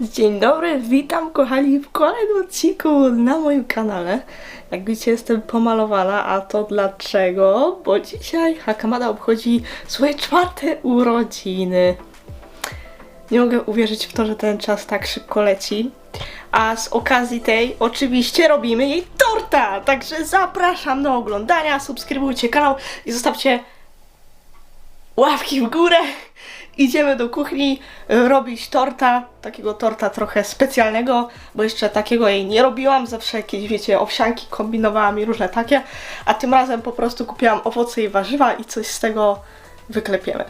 Dzień dobry, witam kochani w kolejnym odcinku na moim kanale. Jak widzicie jestem pomalowana, a to dlaczego? Bo dzisiaj Hakamada obchodzi swoje czwarte urodziny. Nie mogę uwierzyć w to, że ten czas tak szybko leci. A z okazji tej oczywiście robimy jej torta! Także zapraszam do oglądania, subskrybujcie kanał i zostawcie łapki w górę. Idziemy do kuchni robić torta, takiego torta trochę specjalnego, bo jeszcze takiego jej nie robiłam. Zawsze jakieś, wiecie, owsianki kombinowałam i różne takie, a tym razem po prostu kupiłam owoce i warzywa i coś z tego wyklepiemy.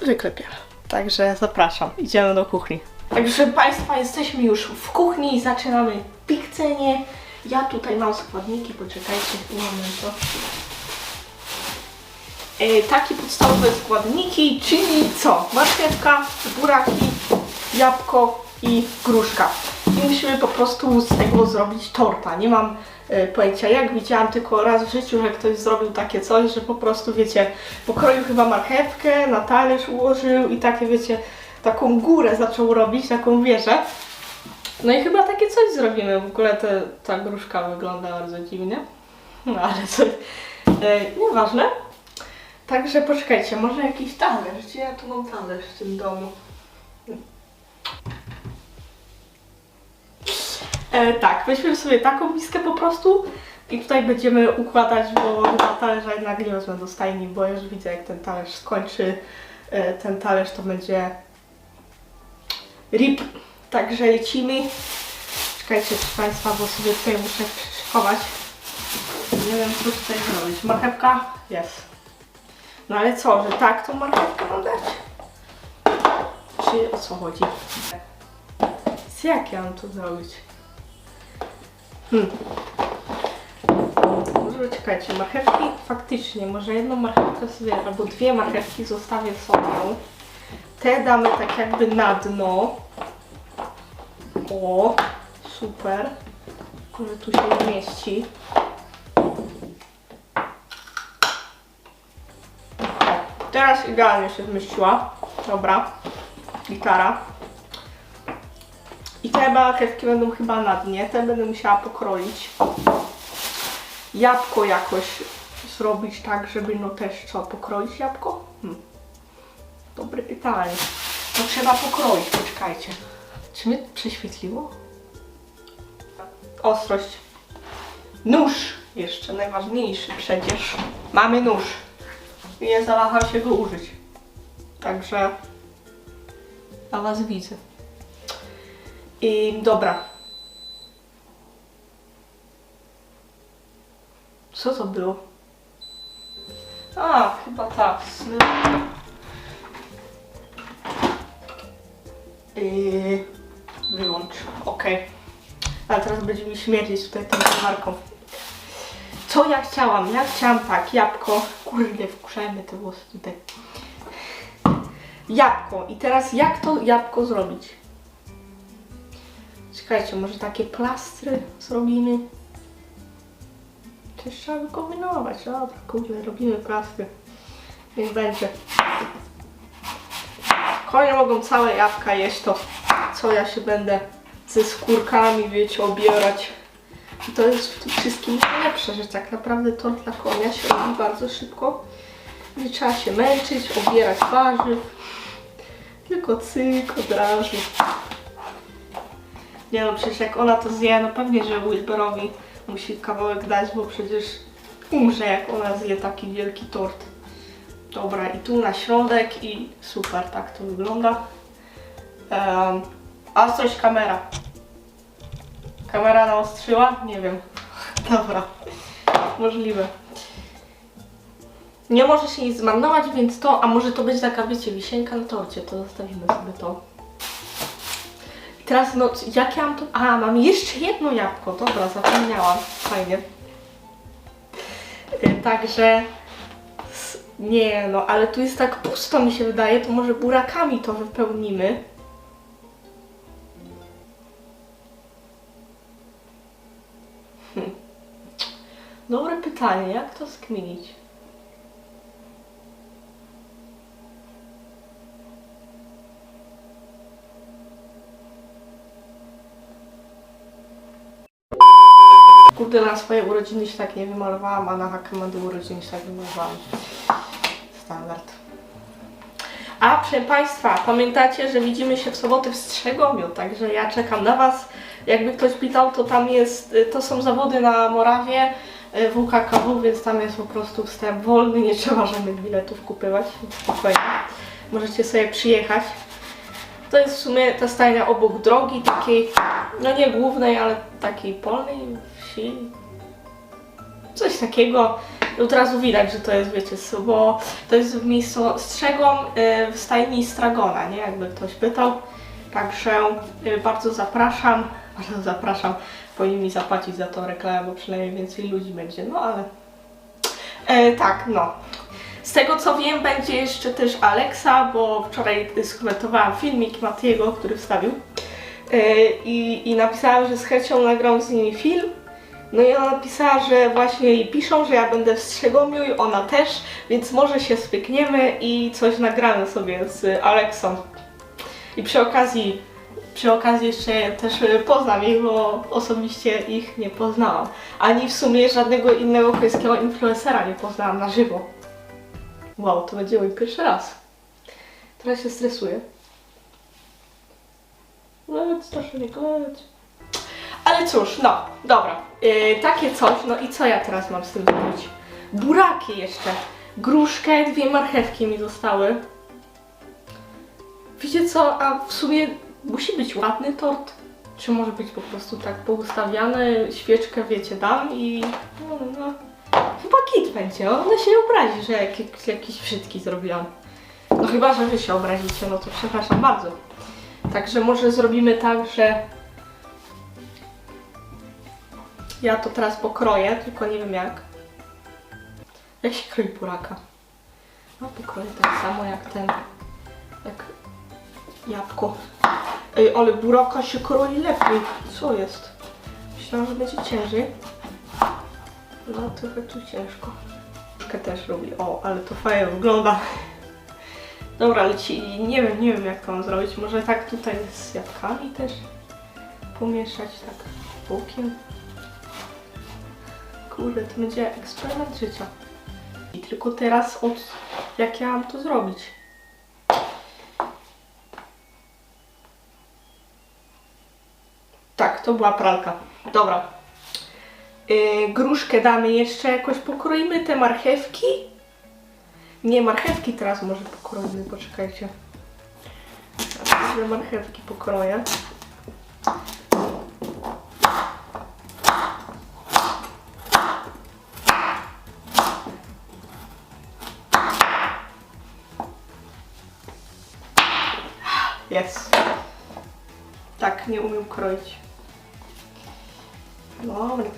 Wyklepiemy. Także zapraszam, idziemy do kuchni. Także Państwa, jesteśmy już w kuchni i zaczynamy pikcenie. Ja tutaj mam składniki, poczekajcie, moment to. E, takie podstawowe składniki, czyli co? Marchewka, buraki, jabłko i gruszka. I musimy po prostu z tego zrobić torta. Nie mam e, pojęcia jak, widziałam tylko raz w życiu, że ktoś zrobił takie coś, że po prostu, wiecie, pokroił chyba marchewkę, na talerz ułożył i takie, wiecie, taką górę zaczął robić, taką wieżę. No i chyba takie coś zrobimy. W ogóle te, ta gruszka wygląda bardzo dziwnie. No ale co, e, nieważne. Także poczekajcie, może jakiś talerz. Gdzie ja tu mam talerz w tym domu? E, tak, weźmiemy sobie taką miskę po prostu i tutaj będziemy układać, bo chyba talerza jednak nie wezmę do stajni, bo już widzę jak ten talerz skończy. E, ten talerz to będzie rip. Także lecimy. Czekajcie proszę Państwa, bo sobie tutaj muszę schować. Nie wiem co tutaj zrobić. Marchewka? Jest. No ale co, że tak tą marchewkę mam dać? Czy o co chodzi? Z jak ja mam to zrobić? Hmm. Może czekajcie, marchewki faktycznie, może jedną marchewkę sobie, albo dwie marchewki zostawię sobą. Te damy tak jakby na dno. O, super. Tylko, że tu się mieści. Teraz idealnie się zmieściła. Dobra. Gitara. I te marchewki będą chyba na dnie. Te będę musiała pokroić. Jabłko jakoś zrobić tak, żeby no też co, pokroić jabłko? Hmm. Dobre pytanie. To trzeba pokroić, poczekajcie. Czy mnie prześwietliło? Ostrość. Nóż jeszcze najważniejszy przecież. Mamy nóż i nie zawahał się go użyć. Także a was widzę. I dobra. Co to było? A, chyba tak. I wyłącz. Ok. A teraz będzie mi śmierdzić tutaj tą marką. Co ja chciałam? Ja chciałam tak, jabłko. Kurde, wkurzajmy te włosy tutaj. Jabłko. I teraz jak to jabłko zrobić? Czekajcie, może takie plastry zrobimy? Coś trzeba wykombinować. Dobra, kurde, robimy plastry. Niech będzie. Konie mogą całe jabłka jeść, to co ja się będę ze skórkami, wiecie, obierać. I to jest w tym wszystkim najlepsze, że tak naprawdę tort dla konia się robi bardzo szybko. Nie trzeba się męczyć, obierać warzyw. Tylko cyk, od razu. Nie no, przecież jak ona to zje, no pewnie, że Wilberowi musi kawałek dać, bo przecież umrze, jak ona zje taki wielki tort. Dobra, i tu na środek i super, tak to wygląda. Um, a coś kamera. Kamera naostrzyła? Nie wiem. Dobra. Możliwe. Nie może się nic zmarnować, więc to, a może to być taka, wiecie, wisienka na torcie, to zostawimy sobie to. I teraz, no, jak ja mam to... A, mam jeszcze jedno jabłko, dobra, zapomniałam. Fajnie. Y, Także... Nie, no, ale tu jest tak pusto, mi się wydaje, to może burakami to wypełnimy. Pytanie, jak to skminić? Kurde, na swoje urodziny się tak nie wymalowałam, a na hakemendy urodziny się tak wymalowałam. Standard. A proszę Państwa, pamiętacie, że widzimy się w sobotę w Strzegomiu, także ja czekam na Was. Jakby ktoś pytał, to tam jest, y, to są zawody na Morawie. WKKW, więc tam jest po prostu wstęp wolny, nie trzeba żadnych biletów kupywać, spokojnie. Możecie sobie przyjechać. To jest w sumie ta stajnia obok drogi, takiej, no nie głównej, ale takiej polnej wsi. Coś takiego. Od razu widać, że to jest, wiecie, bo to jest w miejscu strzegą y, w stajni Stragona, nie? Jakby ktoś pytał. Także y, bardzo zapraszam, bardzo zapraszam. Powinni zapłacić za tą reklamę, bo przynajmniej więcej ludzi będzie, no ale... E, tak, no. Z tego co wiem, będzie jeszcze też Alexa, bo wczoraj skomentowałam filmik Matiego, który wstawił. E, i, I napisałam, że z chęcią nagram z nimi film. No i ona napisała, że właśnie jej piszą, że ja będę w Strzegomiu i ona też, więc może się spykniemy i coś nagramy sobie z Alexą. I przy okazji, przy okazji jeszcze też e, poznam ich, bo osobiście ich nie poznałam. Ani w sumie żadnego innego koreańskiego influencera nie poznałam na żywo. Wow, to będzie mój pierwszy raz. Teraz się stresuję. Leć, proszę nie leć. Ale cóż, no, dobra. Yy, takie coś, no i co ja teraz mam z tym zrobić? Buraki jeszcze. Gruszkę, dwie marchewki mi zostały. Wiecie co, a w sumie musi być ładny tort? Czy może być po prostu tak poustawiane, świeczkę wiecie, dam i... No, no, no. Chyba kit będzie, ona się obrazi, że jak, jak, jakieś brzydki zrobiłam. No chyba, że wy się obrazicie, no to przepraszam bardzo. Także może zrobimy tak, że ja to teraz pokroję, tylko nie wiem jak. Jak się kroi buraka? No pokroję tak samo jak ten, jak jabłko. Ej, ale buraka się kroi lepiej. Co jest? Myślałam, że będzie ciężej. No trochę tu ciężko. Troszkę też robi. O, ale to fajnie wygląda. Dobra, leci. Nie wiem, nie wiem jak to mam zrobić. Może tak tutaj z jabłkami też pomieszać tak bokiem. Kurde, to będzie eksperyment życia. I tylko teraz od jak ja mam to zrobić. Tak, to była pralka. Dobra. Yy, gruszkę damy jeszcze jakoś pokroimy te marchewki. Nie, marchewki teraz może pokroimy, poczekajcie. Teraz marchewki pokroję. Jest. Tak, nie umiem kroić.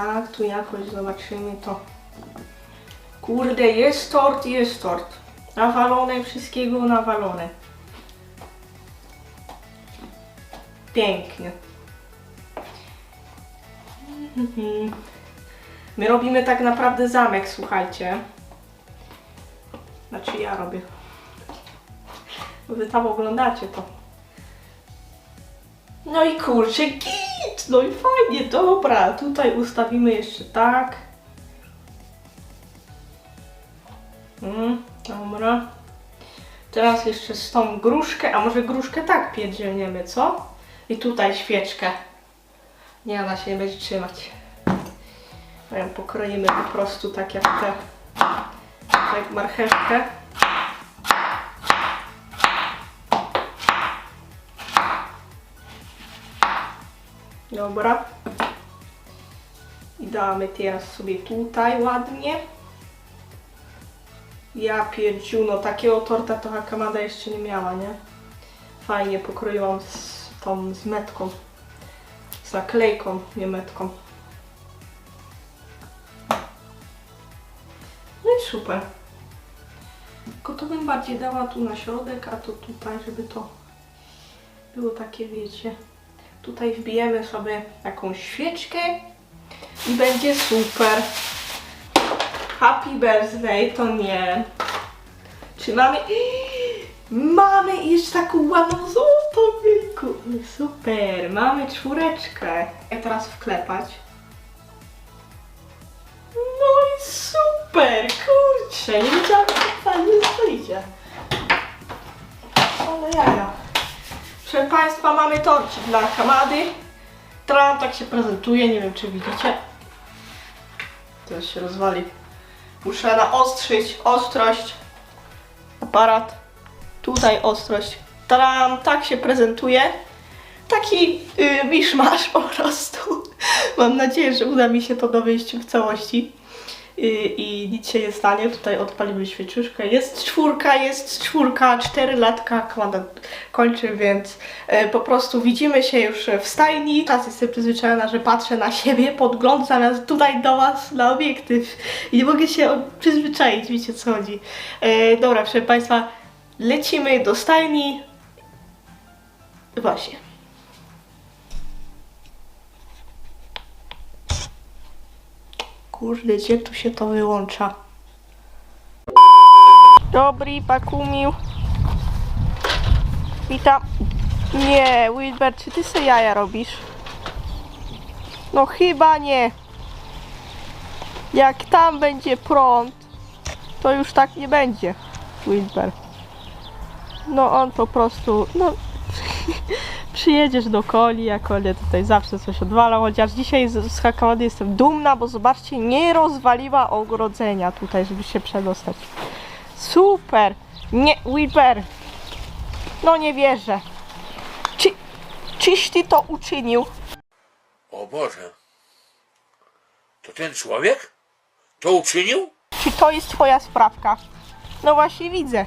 Tak, tu jakoś zobaczymy to. Kurde, jest tort, jest tort. Nawalone, wszystkiego nawalone. Pięknie. Mhm. My robimy tak naprawdę zamek, słuchajcie. Znaczy ja robię. Wy tam oglądacie to. No i kurczę! No i fajnie, dobra. Tutaj ustawimy jeszcze tak. Mm, dobra. Teraz jeszcze z tą gruszkę, a może gruszkę tak pierdzielniemy, co? I tutaj świeczkę. Nie, ona się nie będzie trzymać. Ją pokroimy po prostu tak jak te, tak marchewkę. Dobra. I damy teraz sobie tutaj ładnie. Ja pierdziu, no takiego torta to Hakamada jeszcze nie miała, nie? Fajnie pokroiłam z tą, z metką. Z naklejką, nie metką. No i super. Tylko to bym bardziej dała tu na środek, a to tutaj, żeby to było takie, wiecie. Tutaj wbijemy sobie jakąś świeczkę i będzie super. Happy birthday to nie. Czy mamy... Mamy jeszcze taką ładną złotą wielku. Super, mamy czwóreczkę. Jak teraz wklepać? No i super, kurczę, nie wiedziałam, że tak fajnie wyjdzie. Ale jaja. Proszę Państwa, mamy torcik dla Kamady. Tram tak się prezentuje, nie wiem czy widzicie. Teraz się rozwali. Muszę naostrzyć ostrość. Aparat. Tutaj ostrość. Tram tak się prezentuje. Taki yy, miszmasz po prostu. Mam nadzieję, że uda mi się to dowieść w całości. Yy, I nic się nie stanie. Tutaj odpalimy świeczuszkę. Jest czwórka, jest czwórka, cztery latka komanda kończy, więc e, po prostu widzimy się już w stajni. Czas jestem przyzwyczajona, że patrzę na siebie, podgląd zamiast tutaj do Was na obiektyw. I nie mogę się przyzwyczaić, wiecie co chodzi. E, dobra, proszę Państwa, lecimy do stajni. Właśnie. Kurde, gdzie tu się to wyłącza? Dobry, Pakumił. Witam. Nie, Wilbert, czy ty se jaja robisz? No chyba nie. Jak tam będzie prąd, to już tak nie będzie, Wilbert. No on po prostu, no przyjedziesz do Coli, jak Kolia tutaj zawsze coś odwala, chociaż dzisiaj z, z Hakawady jestem dumna, bo zobaczcie, nie rozwaliła ogrodzenia tutaj, żeby się przedostać. Super! Nie, Wilber! No nie wierzę. Czy, czyś ty to uczynił? O Boże. To ten człowiek? To uczynił? Czy to jest twoja sprawka? No właśnie widzę.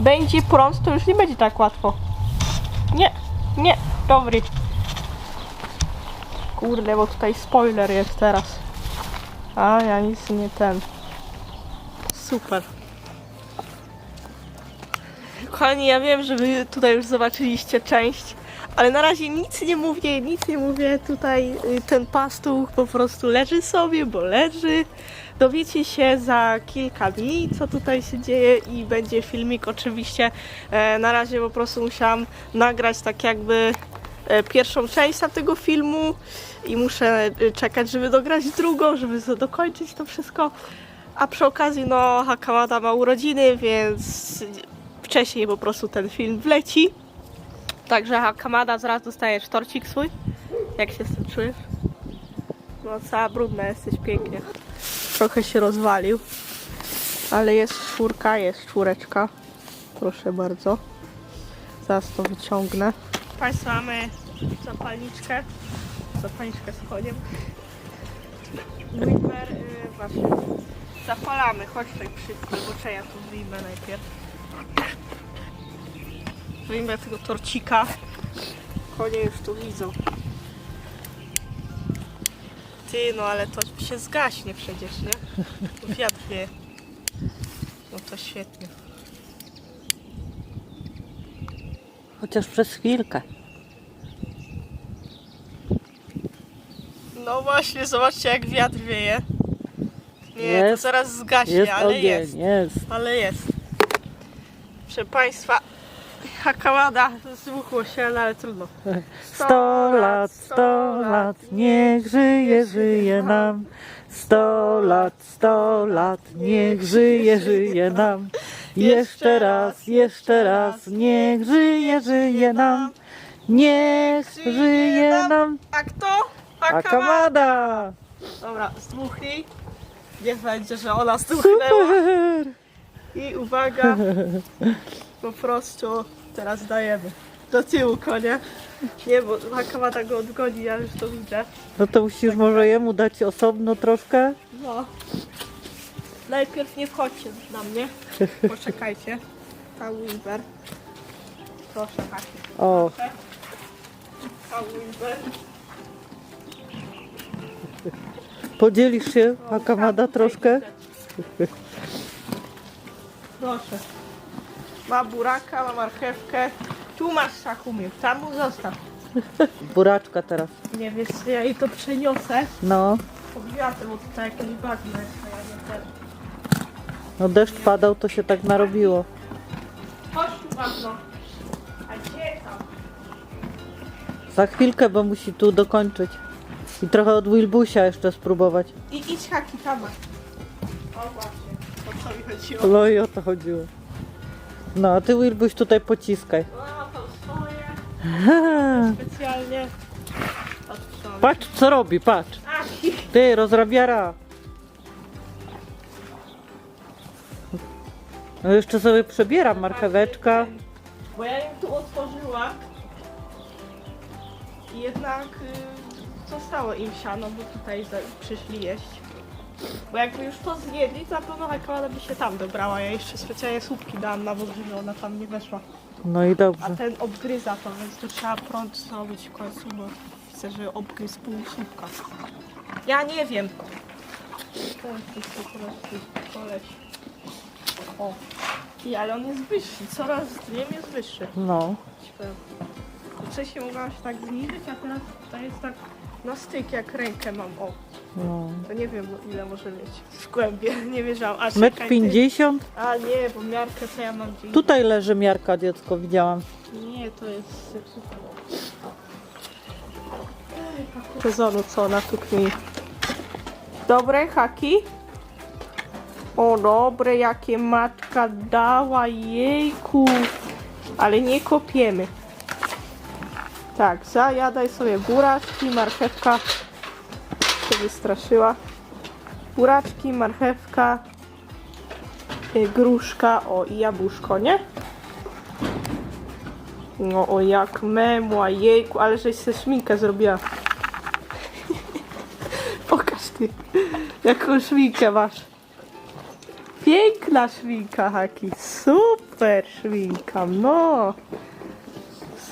Będzie prąd, to już nie będzie tak łatwo. Nie, nie, dobry. Kurde, bo tutaj spoiler jest teraz. A ja nic nie ten. Super. Kochani, ja wiem, że wy tutaj już zobaczyliście część, ale na razie nic nie mówię, nic nie mówię. Tutaj y, ten pastuch po prostu leży sobie, bo leży. Dowiecie się za kilka dni, co tutaj się dzieje i będzie filmik oczywiście. E, na razie po prostu musiałam nagrać tak jakby e, pierwszą część tego filmu i muszę e, czekać, żeby dograć drugą, żeby dokończyć to wszystko. A przy okazji, no, Hakawada ma urodziny, więc wcześniej po prostu ten film wleci. Także Hakamada zaraz dostajesz torcik swój. Jak się z tym czujesz? No cała brudna jesteś pięknie. Trochę się rozwalił. Ale jest czwórka, jest czwóreczka. Proszę bardzo. Zaraz to wyciągnę. Państwo mamy zapalniczkę. Zapalniczkę z koniem. Wimper, yy, właśnie. Zapalamy, chodź tutaj szybko, bo ja tu wyjmę najpierw. Wyjmę tego torcika. Konie już tu widzą. Ty, no ale to się zgaśnie przecież, nie? Wiatr wie. No to świetnie. Chociaż przez chwilkę. No właśnie, zobaczcie jak wiatr wieje. Nie, Jest. to zaraz zgaśnie, Jest ale ogień, jest. jest. Ale jest. Proszę Państwa, hakałada zmuchło się, no ale trudno. Sto lat, sto lat, niech żyje, żyje nam. Sto lat, sto lat, niech żyje, żyje nam. Jeszcze raz, jeszcze raz, niech żyje, żyje nam. Niech żyje nam. A kto? Akamada! Dobra, zdmuchnij. Niech będzie, że ona zdmuchnęła. Super! I uwaga, po prostu teraz dajemy. Do tyłu konia. Nie, bo Hakamada go odgoni, ja już to widzę. No to musisz może jemu dać osobno troszkę. No. Najpierw nie wchodźcie na mnie. Poczekajcie. Ta Wilber. Proszę, Haki. O, Ta Wilber. podzielisz się, Akamada, troszkę? Proszę. Ma buraka, ma marchewkę. Tu masz szakumił, tam mu zostaw. Buraczka teraz. Nie wiesz, ja jej to przeniosę No, pod wiatrem, bo tutaj jakieś bagno jest, a ja nie ten. no deszcz padał, to się tak narobiło. Chodź tu bagno. A gdzie tam? Za chwilkę, bo musi tu dokończyć. I trochę od Wilbusia jeszcze spróbować. I idź haki tam. O właśnie, o co mi chodziło. No i o to chodziło. No, a ty Wilbuś tutaj pociskaj. To swoje, specjalnie. Patrz co robi, patrz. Ty, rozrabiara. No jeszcze sobie przebieram marcheweczka. Bo ja ją tu otworzyła i jednak y, zostało im siano, bo tutaj za, przyszli jeść. Bo jakby już to zjedli, to na pewno Hakałada by się tam dobrała. Ja jeszcze specjalnie słupki dałam na wód, żeby ona tam nie weszła. No i A dobrze. ten obgryza to, więc to trzeba prąd zrobić w końcu, bo chcę, żeby obgryzł pół słupka. Ja nie wiem. To jest tylko teraz tu koleś. O. I, ale on jest wyższy, coraz z dniem jest wyższy. No. Wcześniej mogłam się tak zniżyć, a teraz to jest tak na styk, jak rękę mam. O, no. to nie wiem ile może mieć w głębie, nie wiedziałam. A Metr czekaj, ty- pięćdziąt? A nie, bo miarkę co ja mam gdzieś. Tutaj leży miarka, dziecko, widziałam. Nie, to jest zepsute. Sezonu, co ona tu kmini. Dobre haki? O, dobre, jakie matka dała, jejku. Ale nie kopiemy. Tak, zajadaj sobie buraczki, marchewka się wystraszyła. Buraczki, marchewka, y, gruszka, o i jabłuszko, nie? No o jak memła, jejku, ale żeś se szminkę zrobiła. Pokaż ty, jaką szminkę masz. Piękna szminka, Haki, super szminka, no.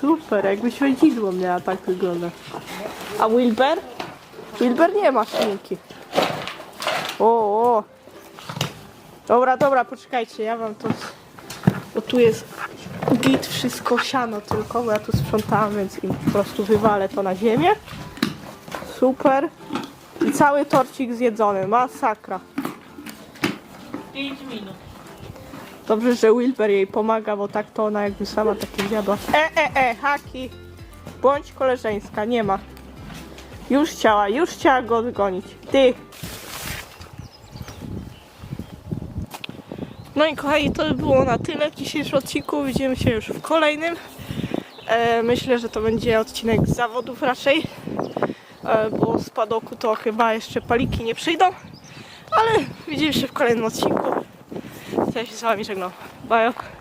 Super, jakby święcidło miała tak wygląda. A Wilber? Wilber nie ma szminki. O, o. Dobra, dobra, poczekajcie, ja wam to... Bo tu jest git wszystko siano tylko, bo ja tu sprzątałam, więc im po prostu wywalę to na ziemię. Super. I cały torcik zjedzony, masakra. 5 minut. Dobrze, że Wilber jej pomaga, bo tak to ona jakby sama takie zjadła. E, e, e, haki. Bądź koleżeńska, nie ma. Już chciała, już chciała go odgonić. Ty. No i kochani, to by było na tyle w dzisiejszym odcinku. Widzimy się już w kolejnym. E, myślę, że to będzie odcinek z zawodów raczej. E, bo z padoku to chyba jeszcze paliki nie przyjdą. Ale widzimy się w kolejnym odcinku. Ja się z wami żegnam. Bye.